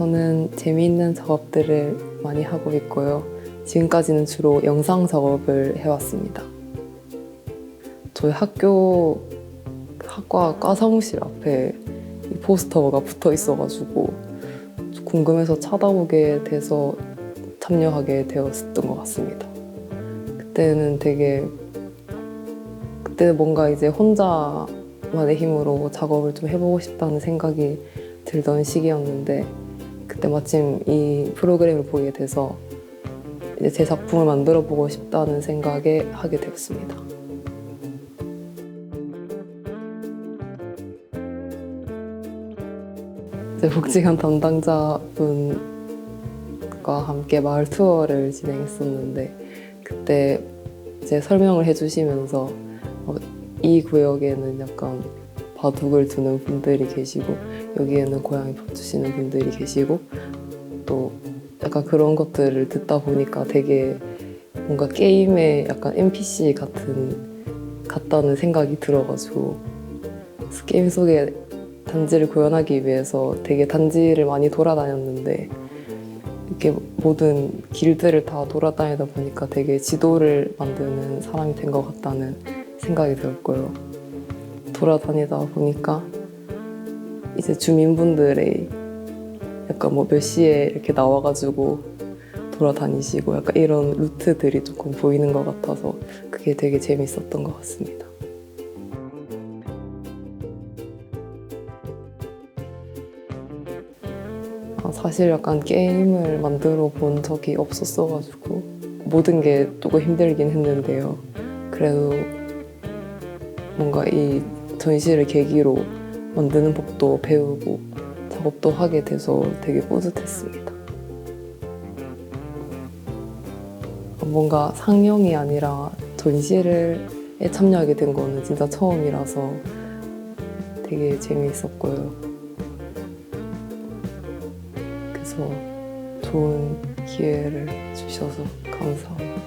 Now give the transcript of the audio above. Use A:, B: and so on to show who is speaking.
A: 저는 재미있는 작업들을 많이 하고 있고요. 지금까지는 주로 영상 작업을 해왔습니다. 저희 학교 학과 과 사무실 앞에 이 포스터가 붙어 있어가지고 궁금해서 찾아보게 돼서 참여하게 되었던 것 같습니다. 그때는 되게 그때 뭔가 이제 혼자만의 힘으로 작업을 좀 해보고 싶다는 생각이 들던 시기였는데 그때 마침 이 프로그램을 보게 돼서 이제 제 작품을 만들어 보고 싶다는 생각에 하게 되었습니다. 이제 복지관 담당자분과 함께 마을 투어를 진행했었는데 그때 이제 설명을 해주시면서 어, 이 구역에는 약간 바둑을 두는 분들이 계시고 여기에는 고양이 밥 주시는 분들이 계시고 또 약간 그런 것들을 듣다 보니까 되게 뭔가 게임의 약간 NPC 같은 같다는 생각이 들어가지고 게임 속에 단지를 구현하기 위해서 되게 단지를 많이 돌아다녔는데 이렇게 모든 길들을 다 돌아다니다 보니까 되게 지도를 만드는 사람이 된 것 같다는 생각이 들었고요. 돌아다니다 보니까 이제 주민분들의 약간 뭐 몇 시에 이렇게 나와가지고 돌아다니시고 약간 이런 루트들이 조금 보이는 것 같아서 그게 되게 재밌었던 것 같습니다. 아, 사실 약간 게임을 만들어 본 적이 없었어가지고 모든 게 조금 힘들긴 했는데요. 그래도 뭔가 이 전시를 계기로 만드는 법도 배우고 작업도 하게 돼서 되게 뿌듯했습니다. 뭔가 상영이 아니라 전시를 에 참여하게 된 거는 진짜 처음이라서 되게 재미있었고요. 그래서 좋은 기회를 주셔서 감사합니다.